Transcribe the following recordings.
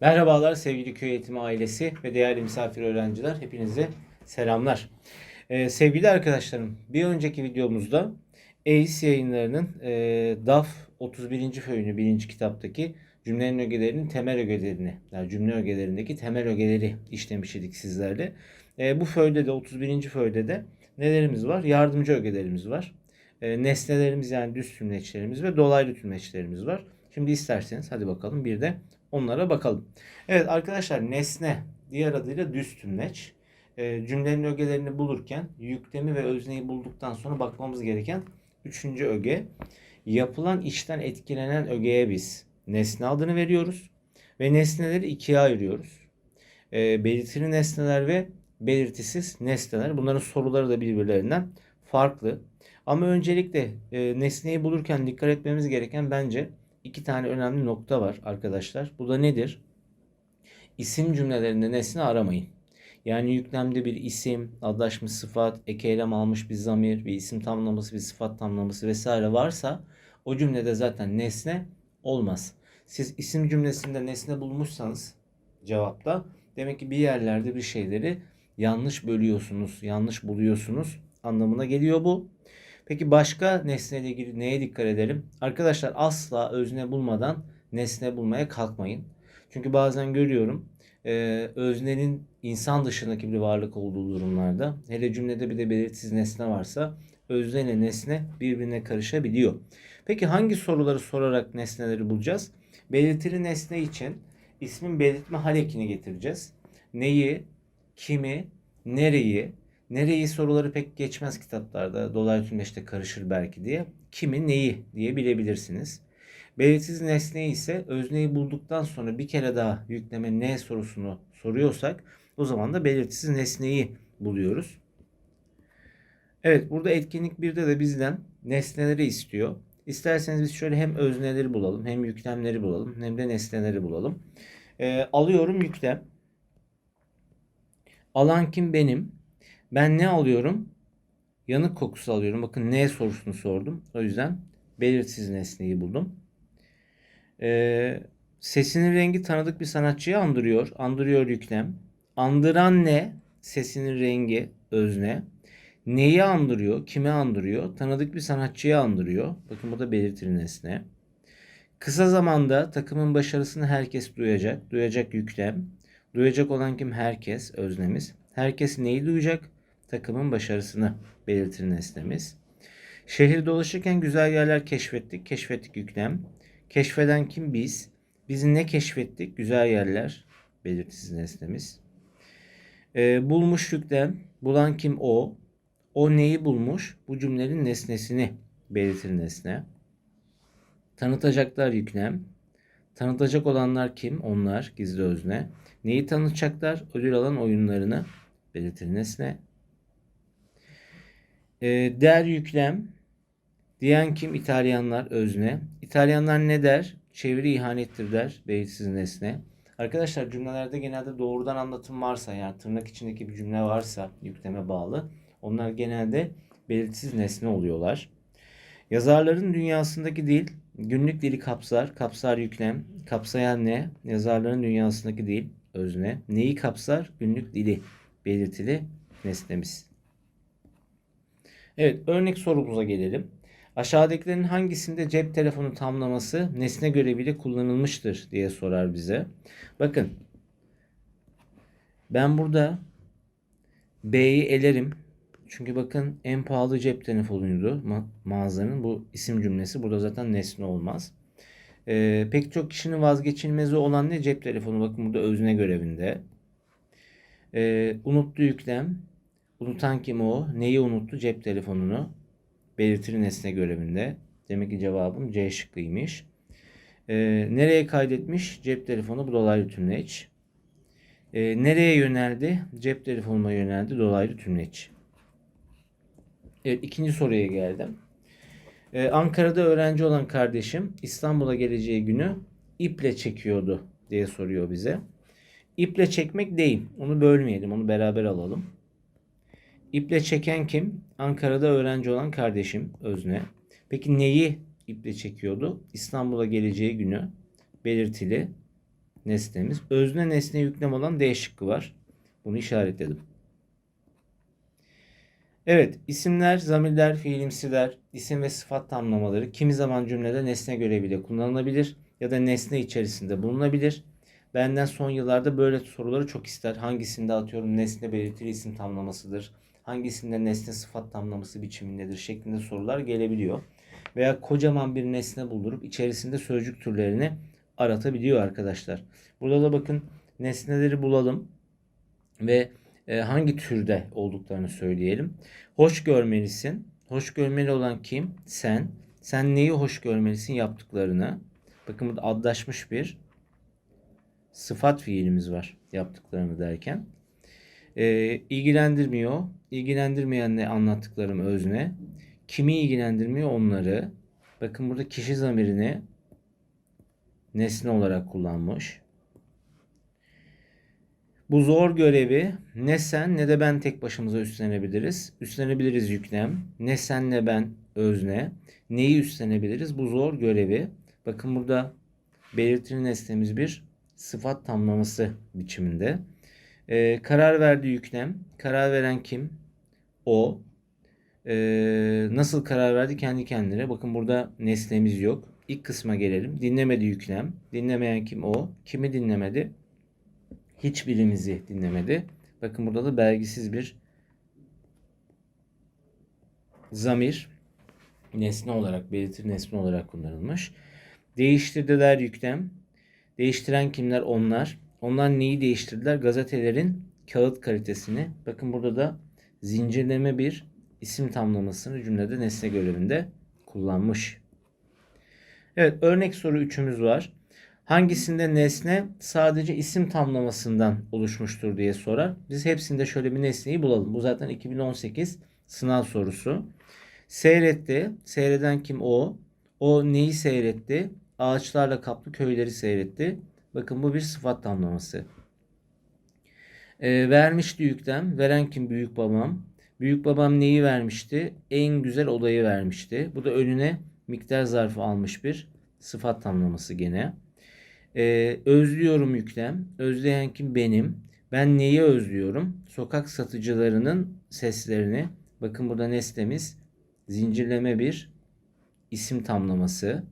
Merhabalar sevgili köy eğitimi ailesi ve değerli misafir öğrenciler. Hepinize selamlar. Ee, sevgili arkadaşlarım bir önceki videomuzda EIS yayınlarının e, DAF 31. föyünü 1. kitaptaki cümlenin ögelerinin temel ögelerini yani cümle ögelerindeki temel ögeleri işlemiş idik sizlerle. E, bu föyde de 31. föyde de nelerimiz var? Yardımcı ögelerimiz var. E, nesnelerimiz yani düz tümleçlerimiz ve dolaylı tümleçlerimiz var. Şimdi isterseniz hadi bakalım bir de onlara bakalım. Evet arkadaşlar nesne diğer adıyla düz tümleç. E, cümlenin ögelerini bulurken yüklemi ve özneyi bulduktan sonra bakmamız gereken üçüncü öge. Yapılan işten etkilenen ögeye biz nesne adını veriyoruz. Ve nesneleri ikiye ayırıyoruz. E, belirtili nesneler ve belirtisiz nesneler. Bunların soruları da birbirlerinden farklı. Ama öncelikle e, nesneyi bulurken dikkat etmemiz gereken bence iki tane önemli nokta var arkadaşlar. Bu da nedir? İsim cümlelerinde nesne aramayın. Yani yüklemde bir isim, adlaşmış sıfat, ek eylem almış bir zamir, bir isim tamlaması, bir sıfat tamlaması vesaire varsa o cümlede zaten nesne olmaz. Siz isim cümlesinde nesne bulmuşsanız cevapta demek ki bir yerlerde bir şeyleri yanlış bölüyorsunuz, yanlış buluyorsunuz anlamına geliyor bu. Peki başka nesneyle ilgili neye dikkat edelim? Arkadaşlar asla özne bulmadan nesne bulmaya kalkmayın. Çünkü bazen görüyorum e, öznenin insan dışındaki bir varlık olduğu durumlarda hele cümlede bir de belirsiz nesne varsa özne ile nesne birbirine karışabiliyor. Peki hangi soruları sorarak nesneleri bulacağız? Belirtili nesne için ismin belirtme hal ekini getireceğiz. Neyi, kimi, nereyi, Nereyi soruları pek geçmez kitaplarda. Dolaylı tümleçte karışır belki diye. Kimi neyi diye bilebilirsiniz. Belirsiz nesneyi ise özneyi bulduktan sonra bir kere daha yükleme ne sorusunu soruyorsak o zaman da belirsiz nesneyi buluyoruz. Evet burada etkinlik 1'de de bizden nesneleri istiyor. İsterseniz biz şöyle hem özneleri bulalım hem yüklemleri bulalım hem de nesneleri bulalım. E, alıyorum yüklem. Alan kim benim? Ben ne alıyorum? Yanık kokusu alıyorum. Bakın ne sorusunu sordum. O yüzden belirsiz nesneyi buldum. Ee, sesinin rengi tanıdık bir sanatçıyı andırıyor. Andırıyor yüklem. Andıran ne? Sesinin rengi özne. Neyi andırıyor? Kime andırıyor? Tanıdık bir sanatçıyı andırıyor. Bakın bu da belirtili nesne. Kısa zamanda takımın başarısını herkes duyacak. Duyacak yüklem. Duyacak olan kim? Herkes öznemiz. Herkes neyi duyacak? Takımın başarısını belirtir nesnemiz. Şehir dolaşırken güzel yerler keşfettik. Keşfettik yüklem. Keşfeden kim? Biz. Biz ne keşfettik? Güzel yerler belirtisiz nesnemiz. Ee, bulmuş yüklem. Bulan kim? O. O neyi bulmuş? Bu cümlenin nesnesini belirtir nesne. Tanıtacaklar yüklem. Tanıtacak olanlar kim? Onlar gizli özne. Neyi tanıtacaklar? Ödül alan oyunlarını belirtir nesne. E, der yüklem diyen kim? İtalyanlar özne. İtalyanlar ne der? Çeviri ihanettir der. Belirsiz nesne. Arkadaşlar cümlelerde genelde doğrudan anlatım varsa yani tırnak içindeki bir cümle varsa yükleme bağlı. Onlar genelde belirsiz nesne oluyorlar. Yazarların dünyasındaki dil günlük dili kapsar. Kapsar yüklem. Kapsayan ne? Yazarların dünyasındaki dil özne. Neyi kapsar? Günlük dili belirtili nesnemiz. Evet örnek sorumuza gelelim. Aşağıdakilerin hangisinde cep telefonu tamlaması nesne göreviyle kullanılmıştır diye sorar bize. Bakın ben burada B'yi elerim. Çünkü bakın en pahalı cep telefonuydu ma- mağazanın. Bu isim cümlesi burada zaten nesne olmaz. Ee, pek çok kişinin vazgeçilmezi olan ne cep telefonu? Bakın burada özne görevinde. Ee, unuttu yüklem Unutan kim o? Neyi unuttu? Cep telefonunu. Belirtili nesne görevinde. Demek ki cevabım C şıkkıymış. Ee, nereye kaydetmiş? Cep telefonu bu dolaylı tümleç. Ee, nereye yöneldi? Cep telefonuma yöneldi dolaylı tümleç. Evet ikinci soruya geldim. Ee, Ankara'da öğrenci olan kardeşim İstanbul'a geleceği günü iple çekiyordu diye soruyor bize. İple çekmek değil. Onu bölmeyelim. Onu beraber alalım. İple çeken kim? Ankara'da öğrenci olan kardeşim Özne. Peki neyi iple çekiyordu. İstanbul'a geleceği günü belirtili nesnemiz. Özne nesne yüklem olan D şıkkı var. Bunu işaretledim. Evet, isimler, zamirler, fiilimsiler, isim ve sıfat tamlamaları kimi zaman cümlede nesne göreviyle kullanılabilir ya da nesne içerisinde bulunabilir. Benden son yıllarda böyle soruları çok ister. Hangisinde atıyorum nesne belirtili isim tamlamasıdır, hangisinde nesne sıfat tamlaması biçimindedir şeklinde sorular gelebiliyor. Veya kocaman bir nesne buldurup içerisinde sözcük türlerini aratabiliyor arkadaşlar. Burada da bakın nesneleri bulalım ve e, hangi türde olduklarını söyleyelim. Hoş görmelisin. Hoş görmeli olan kim? Sen. Sen neyi hoş görmelisin yaptıklarını. Bakın burada adlaşmış bir sıfat fiilimiz var yaptıklarını derken. E, ilgilendirmiyor. İlgilendirmeyen ne anlattıklarım özne. Kimi ilgilendirmiyor onları. Bakın burada kişi zamirini nesne olarak kullanmış. Bu zor görevi ne sen ne de ben tek başımıza üstlenebiliriz. Üstlenebiliriz yüklem. Ne sen ne ben özne. Neyi üstlenebiliriz? Bu zor görevi. Bakın burada belirtili nesnemiz bir sıfat tamlaması biçiminde. Ee, karar verdi yüklem. Karar veren kim? O. Ee, nasıl karar verdi? Kendi kendine. Bakın burada nesnemiz yok. İlk kısma gelelim. Dinlemedi yüklem. Dinlemeyen kim? O. Kimi dinlemedi? hiçbirimizi dinlemedi. Bakın burada da belgisiz bir zamir nesne olarak belirtir nesne olarak kullanılmış. Değiştirdiler yüklem. Değiştiren kimler? Onlar. Onlar neyi değiştirdiler? Gazetelerin kağıt kalitesini. Bakın burada da zincirleme bir isim tamlamasını cümlede nesne görevinde kullanmış. Evet örnek soru üçümüz var hangisinde nesne sadece isim tamlamasından oluşmuştur diye sorar. Biz hepsinde şöyle bir nesneyi bulalım. Bu zaten 2018 sınav sorusu. Seyretti. Seyreden kim o? O neyi seyretti? Ağaçlarla kaplı köyleri seyretti. Bakın bu bir sıfat tamlaması. E, vermişti yüklem. Veren kim? Büyük babam. Büyük babam neyi vermişti? En güzel odayı vermişti. Bu da önüne miktar zarfı almış bir sıfat tamlaması gene. Ee, özlüyorum yüklem. Özleyen kim? Benim. Ben neyi özlüyorum? Sokak satıcılarının seslerini. Bakın burada nesnemiz zincirleme bir isim tamlaması.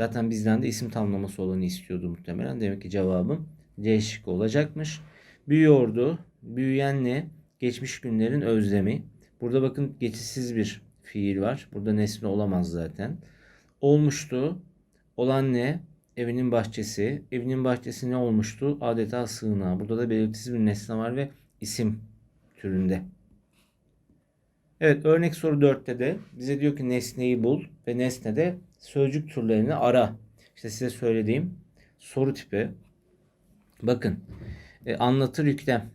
Zaten bizden de isim tamlaması olanı istiyordu muhtemelen. Demek ki cevabım C şıkkı olacakmış. Büyüyordu. Büyüyen ne? Geçmiş günlerin özlemi. Burada bakın geçişsiz bir fiil var. Burada nesne olamaz zaten. Olmuştu. Olan ne? evinin bahçesi. Evinin bahçesi ne olmuştu? Adeta sığınağı. Burada da belirtisiz bir nesne var ve isim türünde. Evet örnek soru 4'te de bize diyor ki nesneyi bul ve nesnede sözcük türlerini ara. İşte size söylediğim soru tipi. Bakın e, anlatır yüklem.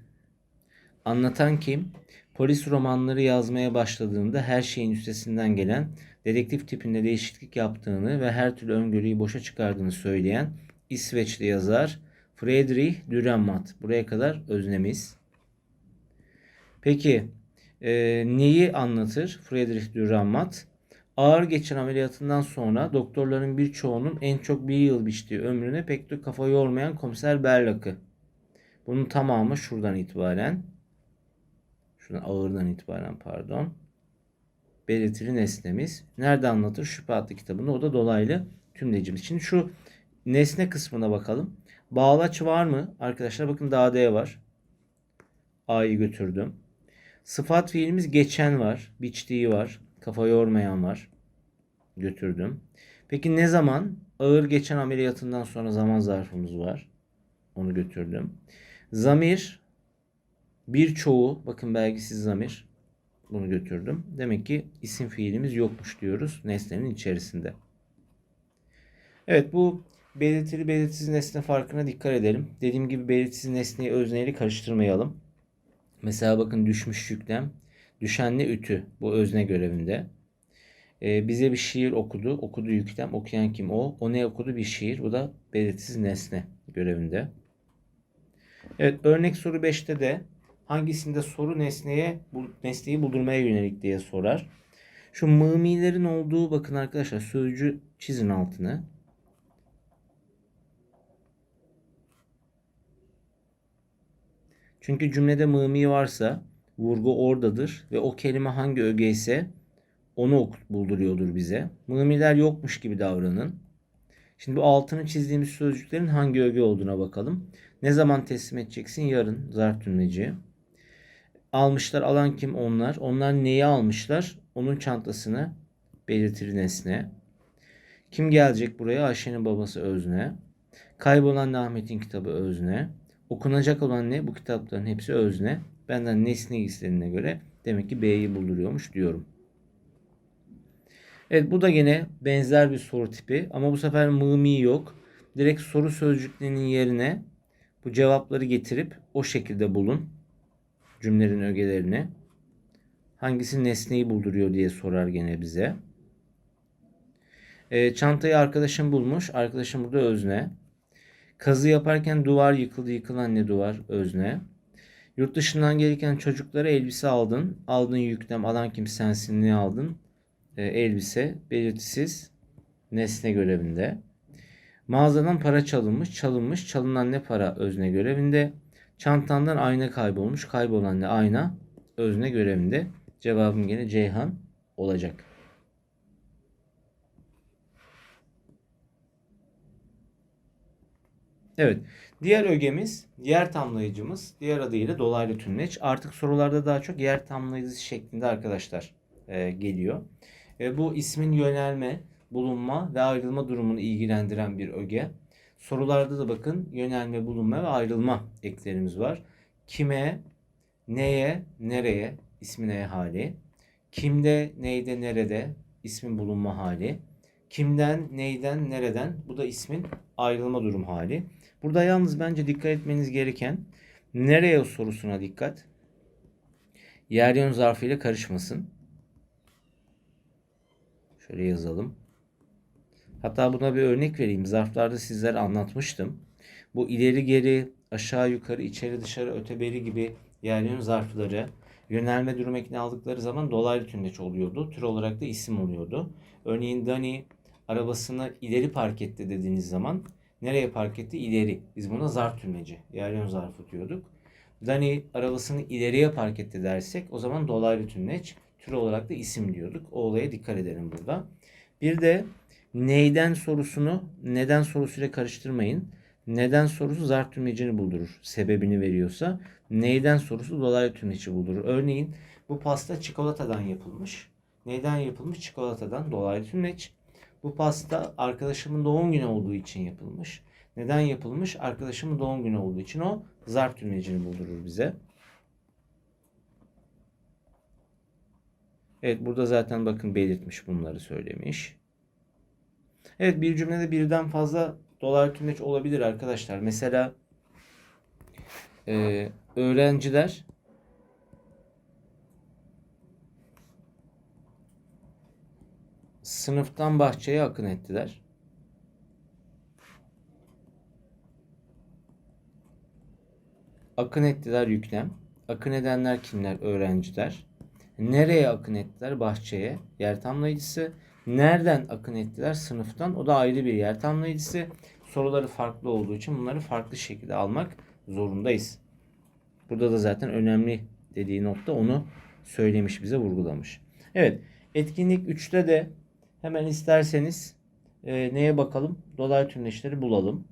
Anlatan kim? Polis romanları yazmaya başladığında her şeyin üstesinden gelen dedektif tipinde değişiklik yaptığını ve her türlü öngörüyü boşa çıkardığını söyleyen İsveçli yazar Friedrich Dürrenmatt. Buraya kadar öznemiz. Peki e, neyi anlatır Friedrich Dürrenmatt? Ağır geçen ameliyatından sonra doktorların birçoğunun en çok bir yıl biçtiği ömrüne pek de kafa yormayan komiser Berlak'ı. Bunun tamamı şuradan itibaren şuradan ağırdan itibaren pardon belirtili nesnemiz. Nerede anlatır? Şüphe adlı kitabında. O da dolaylı tümlecimiz. Şimdi şu nesne kısmına bakalım. Bağlaç var mı? Arkadaşlar bakın daha D var. A'yı götürdüm. Sıfat fiilimiz geçen var. Biçtiği var. Kafa yormayan var. Götürdüm. Peki ne zaman? Ağır geçen ameliyatından sonra zaman zarfımız var. Onu götürdüm. Zamir birçoğu bakın belgisiz zamir bunu götürdüm. Demek ki isim fiilimiz yokmuş diyoruz nesnenin içerisinde. Evet bu belirtili belirtisiz nesne farkına dikkat edelim. Dediğim gibi belirtisiz nesneyi özneyle karıştırmayalım. Mesela bakın düşmüş yüklem. Düşenli ütü bu özne görevinde. Ee, bize bir şiir okudu. Okudu yüklem. Okuyan kim o? O ne okudu? Bir şiir. Bu da belirtisiz nesne görevinde. Evet örnek soru 5'te de hangisinde soru nesneye bu nesneyi buldurmaya yönelik diye sorar. Şu mımilerin olduğu bakın arkadaşlar sözcü çizin altına. Çünkü cümlede mımi varsa vurgu oradadır ve o kelime hangi öge ise onu bulduruyordur bize. Mımiler yokmuş gibi davranın. Şimdi bu altını çizdiğimiz sözcüklerin hangi öge olduğuna bakalım. Ne zaman teslim edeceksin? Yarın zarf tümleci. Almışlar alan kim? Onlar. Onlar neyi almışlar? Onun çantasını belirtir nesne. Kim gelecek buraya? Ayşe'nin babası özne. Kaybolan Ahmet'in kitabı özne. Okunacak olan ne? Bu kitapların hepsi özne. Benden nesne istediğine göre demek ki B'yi bulduruyormuş diyorum. Evet bu da gene benzer bir soru tipi ama bu sefer mımi yok. Direkt soru sözcüklerinin yerine bu cevapları getirip o şekilde bulun cümlelerin ögelerini. Hangisi nesneyi bulduruyor diye sorar gene bize. E, çantayı arkadaşım bulmuş. Arkadaşım burada özne. Kazı yaparken duvar yıkıldı. Yıkılan ne duvar? Özne. Yurt dışından gelirken çocuklara elbise aldın. Aldın yüklem. Alan kim sensin ne aldın? E, elbise belirtisiz nesne görevinde. Mağazadan para çalınmış. Çalınmış. Çalınan ne para? Özne görevinde. Çantandan ayna kaybolmuş. Kaybolan ne? Ayna. Özne görevinde. Cevabım gene Ceyhan olacak. Evet. Diğer ögemiz, yer tamlayıcımız, diğer adıyla dolaylı tümleç. Artık sorularda daha çok yer tamlayıcısı şeklinde arkadaşlar e, geliyor. E, bu ismin yönelme, bulunma ve ayrılma durumunu ilgilendiren bir öge. Sorularda da bakın yönelme, bulunma ve ayrılma eklerimiz var. Kime, neye, nereye ismin e hali. Kimde, neyde, nerede ismin bulunma hali. Kimden, neyden, nereden bu da ismin ayrılma durum hali. Burada yalnız bence dikkat etmeniz gereken nereye sorusuna dikkat. Yer yön zarfıyla karışmasın. Şöyle yazalım. Hatta buna bir örnek vereyim. Zarflarda sizlere anlatmıştım. Bu ileri geri, aşağı yukarı, içeri dışarı, öteberi gibi yer yön zarfları yönelme durum ekini aldıkları zaman dolaylı tümleç oluyordu. Tür olarak da isim oluyordu. Örneğin Dani arabasını ileri park etti dediğiniz zaman nereye park etti? İleri. Biz buna zarf tümleci, yer zarfı diyorduk. Dani arabasını ileriye park etti dersek o zaman dolaylı tümleç, tür olarak da isim diyorduk. O olaya dikkat edelim burada. Bir de neyden sorusunu neden sorusuyla karıştırmayın. Neden sorusu zarf tümlecini buldurur. Sebebini veriyorsa neyden sorusu dolaylı tümleci buldurur. Örneğin bu pasta çikolatadan yapılmış. Neyden yapılmış? Çikolatadan dolaylı tümleç. Bu pasta arkadaşımın doğum günü olduğu için yapılmış. Neden yapılmış? Arkadaşımın doğum günü olduğu için o zarf tümlecini buldurur bize. Evet burada zaten bakın belirtmiş bunları söylemiş. Evet bir cümlede birden fazla dolar tümleç olabilir arkadaşlar. Mesela e, öğrenciler sınıftan bahçeye akın ettiler. Akın ettiler yüklem. Akın edenler kimler? Öğrenciler. Nereye akın ettiler? Bahçeye. Yer tamlayıcısı. Nereden akın ettiler? Sınıftan. O da ayrı bir yer tamlayıcısı. Soruları farklı olduğu için bunları farklı şekilde almak zorundayız. Burada da zaten önemli dediği nokta onu söylemiş bize vurgulamış. Evet etkinlik 3'te de hemen isterseniz e, neye bakalım? Dolaylı tümleçleri bulalım.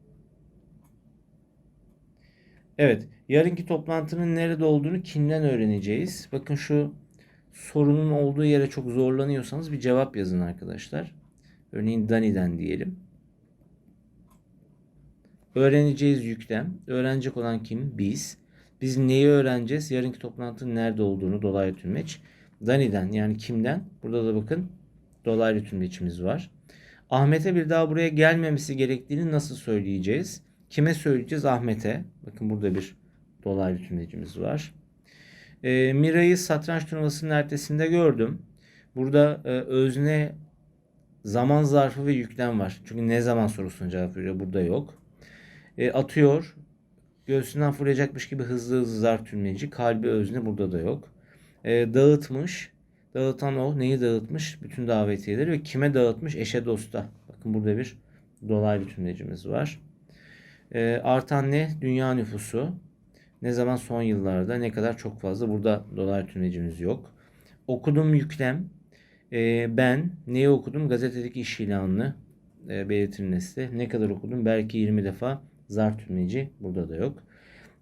Evet yarınki toplantının nerede olduğunu kimden öğreneceğiz? Bakın şu sorunun olduğu yere çok zorlanıyorsanız bir cevap yazın arkadaşlar. Örneğin Dani'den diyelim. Öğreneceğiz yüklem. Öğrenecek olan kim? Biz. Biz neyi öğreneceğiz? Yarınki toplantının nerede olduğunu dolaylı tümleç. Dani'den yani kimden? Burada da bakın dolaylı tümleçimiz var. Ahmet'e bir daha buraya gelmemesi gerektiğini nasıl söyleyeceğiz? Kime söyleyeceğiz? Ahmet'e. Bakın burada bir dolaylı tümlecimiz var. E, Mira'yı satranç turnuvasının ertesinde gördüm. Burada e, özne zaman zarfı ve yüklem var. Çünkü ne zaman sorusuna cevap veriyor. Burada yok. E, atıyor. Göğsünden fırlayacakmış gibi hızlı hızlı zarf tümleci. Kalbi özne burada da yok. E, dağıtmış. Dağıtan o. Neyi dağıtmış? Bütün davetiyeleri ve kime dağıtmış? Eşe dosta. Bakın burada bir dolaylı tümlecimiz var. Ee, artan ne? Dünya nüfusu. Ne zaman son yıllarda ne kadar çok fazla. Burada dolaylı tümlecimiz yok. Okudum yüklem. Ee, ben neyi okudum? Gazetedeki iş ilanını e, belirtir nesli. Ne kadar okudum? Belki 20 defa zar tümleci. Burada da yok.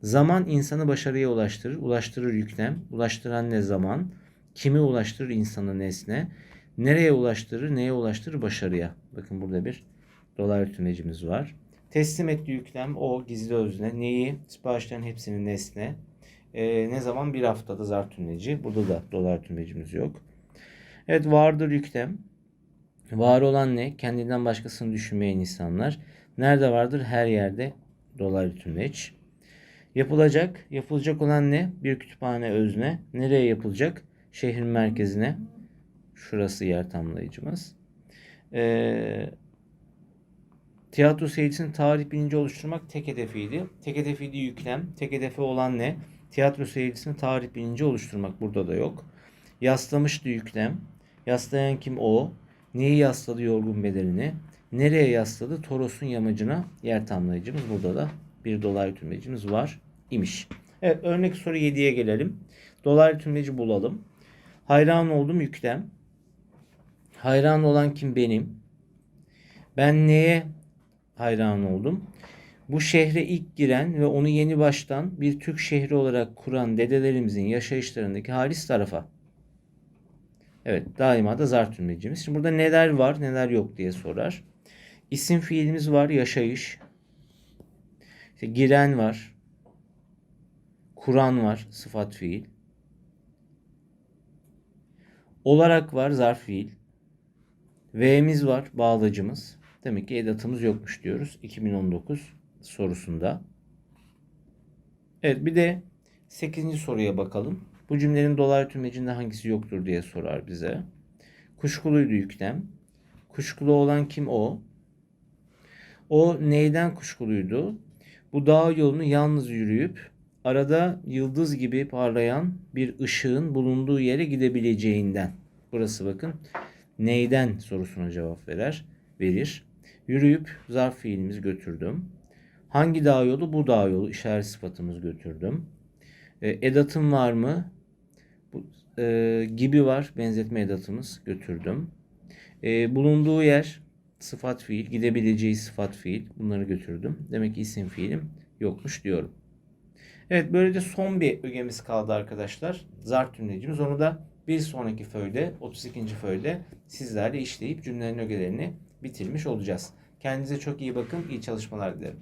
Zaman insanı başarıya ulaştırır. Ulaştırır yüklem. Ulaştıran ne zaman? Kimi ulaştırır insanı nesne? Nereye ulaştırır? Neye ulaştırır? Başarıya. Bakın burada bir dolaylı tümlecimiz var. Teslim ettiği yüklem o gizli özne. Neyi? Siparişlerin hepsinin nesne. Ee, ne zaman? Bir haftada zar tümleci. Burada da dolar tümlecimiz yok. Evet vardır yüklem. Var olan ne? Kendinden başkasını düşünmeyen insanlar. Nerede vardır? Her yerde dolaylı tümleç. Yapılacak. Yapılacak olan ne? Bir kütüphane özne. Nereye yapılacak? Şehrin merkezine. Şurası yer tamlayıcımız. Ee, tiyatro seyircisinin tarih bilinci oluşturmak tek hedefiydi. Tek hedefiydi yüklem. Tek hedefi olan ne? Tiyatro seyircisinin tarih bilinci oluşturmak. Burada da yok. Yaslamıştı yüklem. Yaslayan kim o? Neyi yasladı yorgun bedelini? Nereye yasladı? Toros'un yamacına yer tamlayıcımız. Burada da bir dolaylı tümlecimiz var imiş. Evet örnek soru 7'ye gelelim. Dolaylı tümleci bulalım. Hayran oldum yüklem. Hayran olan kim benim? Ben neye hayran oldum? Bu şehre ilk giren ve onu yeni baştan bir Türk şehri olarak kuran dedelerimizin yaşayışlarındaki halis tarafa. Evet daima da zar tümlecimiz. Şimdi burada neler var neler yok diye sorar. İsim fiilimiz var yaşayış. İşte giren var. Kuran var sıfat fiil. Olarak var zarf fiil. V'miz var bağlacımız. Demek ki edatımız yokmuş diyoruz 2019 sorusunda. Evet bir de 8. soruya bakalım. Bu cümlenin dolaylı tümlecinde hangisi yoktur diye sorar bize. Kuşkuluydu yüklem. Kuşkulu olan kim o? O neyden kuşkuluydu? Bu dağ yolunu yalnız yürüyüp arada yıldız gibi parlayan bir ışığın bulunduğu yere gidebileceğinden. Burası bakın neyden sorusuna cevap verer, verir. Yürüyüp zarf fiilimiz götürdüm. Hangi dağ yolu? Bu dağ yolu işaret sıfatımız götürdüm. E, edatım var mı? Bu, e, gibi var benzetme edatımız götürdüm. E, bulunduğu yer sıfat fiil, gidebileceği sıfat fiil bunları götürdüm. Demek ki isim fiilim yokmuş diyorum. Evet böylece son bir ögemiz kaldı arkadaşlar. Zar tümlecimiz. Onu da bir sonraki föyde 32. föyde sizlerle işleyip cümlelerin ögelerini bitirmiş olacağız. Kendinize çok iyi bakın. İyi çalışmalar dilerim.